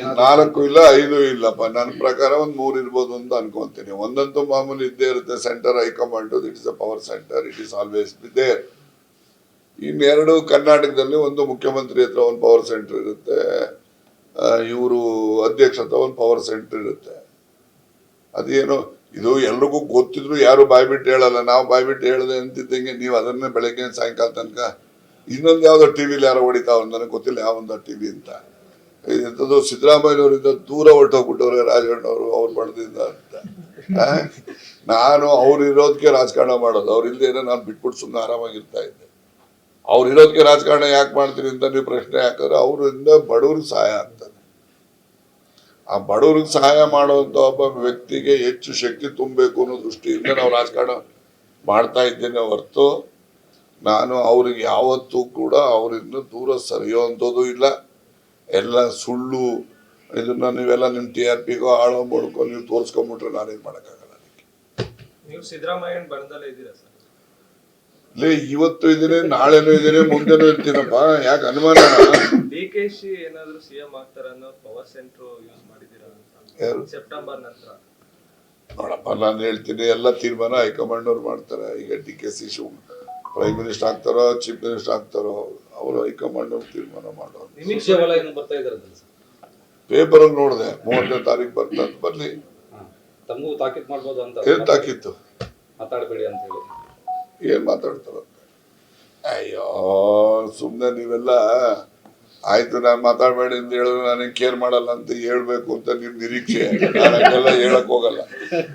ನಾಲ್ಕು ಇಲ್ಲ, ಐದು ಇಲ್ಲಪ್ಪ. ನನ್ನ ಪ್ರಕಾರ ಒಂದ್ ಮೂರ್ ಇರ್ಬೋದು ಅಂತ ಅನ್ಕೊಂತೀನಿ. ಒಂದಂತೂ ಮಾಮೂಲಿ ಇದ್ದೇ ಇರುತ್ತೆ. Center high command it is a power center it is always there ಇನ್ನೆರಡು ಕರ್ನಾಟಕದಲ್ಲಿ ಒಂದು ಮುಖ್ಯಮಂತ್ರಿ ಹತ್ರ ಒಂದು ಪವರ್ ಸೆಂಟರ್ ಇರುತ್ತೆ. ಇವರು ಅಧ್ಯಕ್ಷ ಹತ್ರ ಒಂದು ಪವರ್ ಸೆಂಟರ್ ಇರುತ್ತೆ. ಅದೇನು, ಇದು ಎಲ್ರಿಗೂ ಗೊತ್ತಿದ್ರು ಯಾರು ಬಾಯ್ಬಿಟ್ಟು ಹೇಳಲ್ಲ. ನಾವು ಬಾಯ್ಬಿಟ್ಟು ಹೇಳ್ದೆ ಅಂತಿದ್ದಂಗೆ ನೀವು ಅದನ್ನೇ ಬೆಳಗ್ಗೆ ಸಾಯಂಕಾಲ ತನಕ ಇನ್ನೊಂದು ಯಾವ್ದೋ ಟಿವಿಲಿ ಯಾರೋ ಹೊಡಿತಾವ ನನಗೆ ಗೊತ್ತಿಲ್ಲ ಯಾವೊಂದು ಟಿವಿ ಅಂತ. ಇಂಥದ್ದು ಸಿದ್ದರಾಮಯ್ಯನವರಿಂದ ದೂರ ಹೊರಟೋಗ್ಬಿಟ್ಟವ್ರೆ ರಾಜಣ್ಣವರು ಅವ್ರು ಬಡದಿಂದ ಅಂತ. ನಾನು ಅವ್ರು ಇರೋದಕ್ಕೆ ರಾಜಕಾರಣ ಮಾಡೋದು. ಅವ್ರು ನಾನು ಬಿಟ್ಬಿಟ್ಟು ಸುಮ್ಮನೆ ಆರಾಮಾಗಿರ್ತಾ ಇದ್ದೆ. ಅವ್ರು ಇರೋದಕ್ಕೆ ರಾಜಕಾರಣ ಯಾಕೆ ಮಾಡ್ತೀರಿ ಅಂತ ನೀವು ಪ್ರಶ್ನೆ ಹಾಕಿದ್ರೆ ಅವರಿಂದ ಬಡವ್ರಿಗೆ ಸಹಾಯ ಆಗ್ತದೆ. ಆ ಬಡವ್ರಿಗೆ ಸಹಾಯ ಮಾಡುವಂತ ಒಬ್ಬ ವ್ಯಕ್ತಿಗೆ ಹೆಚ್ಚು ಶಕ್ತಿ ತುಂಬಬೇಕು ಅನ್ನೋ ದೃಷ್ಟಿಯಿಂದ ನಾವು ರಾಜಕಾರಣ ಮಾಡ್ತಾ ಇದ್ದೇನೆ ಹೊರತು ನಾನು ಅವ್ರಿಗೆ ಯಾವತ್ತೂ ಕೂಡ ಅವರಿಂದ ದೂರ ಸರಿಯುವಂಥದ್ದು ಇಲ್ಲ. ಎಲ್ಲ ಸುಳ್ಳು ಇದನ್ನ ನೀವೆಲ್ಲ ನಿಮ್ಮ ಟಿ ಆರ್ ಪಿಗೋ ಆಳೋ ಬಡ್ಕೋ ನೀವು ತೋರಿಸ್ಕೊಂಡ್ಬಿಟ್ರೆ ನಾನೇನು ಮಾಡೋಕ್ಕಾಗಲ್ಲ ಅದಕ್ಕೆ. ನೀವು ಇದ್ದೀರಾ ಸರ್? ಲೇ ಇವತ್ತು ಇದ್ದೀನಿ ನಾಳೆನೂ ಇದ್ದೀನಿ ಮುಂದೆನೂ ಇರ್ತೀನಪ್ಪ ಯಾಕೆ ಅನುಮಾನ? ಡಿ ಕೆ ಶಿ ಏನಾದ್ರು ಆಗ್ತಾರ ಅನ್ನೋ ಪವರ್ ಸೆಂಟ್ರು ಯೂಸ್ ಮಾಡಿದ್ದೀರಾ ಯಾರು? ಸೆಪ್ಟೆಂಬರ್ ನಂತರ. ನೋಡಪ್ಪ ನಾನು ಹೇಳ್ತೀನಿ ಎಲ್ಲ ತೀರ್ಮಾನ ಹೈಕಮಾಂಡ್ ಅವ್ರು ಮಾಡ್ತಾರೆ. ಈಗ D K C Shiv prime minister ಆಗ್ತಾರೋ chief minister ಆಗ್ತಾರೋ ಅವರು ಹೈಕಮಾಂಡ್ ಅವ್ರು ತೀರ್ಮಾನ ಮಾಡೋರು ಪೇಪರ್ ಅಲ್ಲಿ ಬರ್ತಾ ನೋಡಿದೆ ಮೂವತ್ತನೇ ತಾರೀಕು ಬರ್ತಂತ ಬರ್ಲಿ. ಹಾ. ತಮಗೂ ತಾಕೀತ್ ಮಾಡ್ಬೋದು ಅಂತ ಏನ್ ತಾಕಿತ್ತು ಮಾತಾಡಬೇಡಿ ಅಂತ ಹೇಳಿ. ಏನ್ ಮಾತಾಡ್ತಾರ? ಅಯ್ಯೋ ಸುಮ್ಮನೆ ನೀವೆಲ್ಲ ಆಯ್ತು ನಾನು ಮಾತಾಡಬೇಡಿ ಅಂತ ಹೇಳಿದ್ರೆ ನನಗೆ ಕೇರ್ ಮಾಡಲ್ಲ ಅಂತ ಹೇಳ್ಬೇಕು ಅಂತ ನಿಮ್ ನಿರೀಕ್ಷೆ. ನಾನು ಹಂಗೆಲ್ಲ ಹೇಳಕ್ ಹೋಗಲ್ಲ.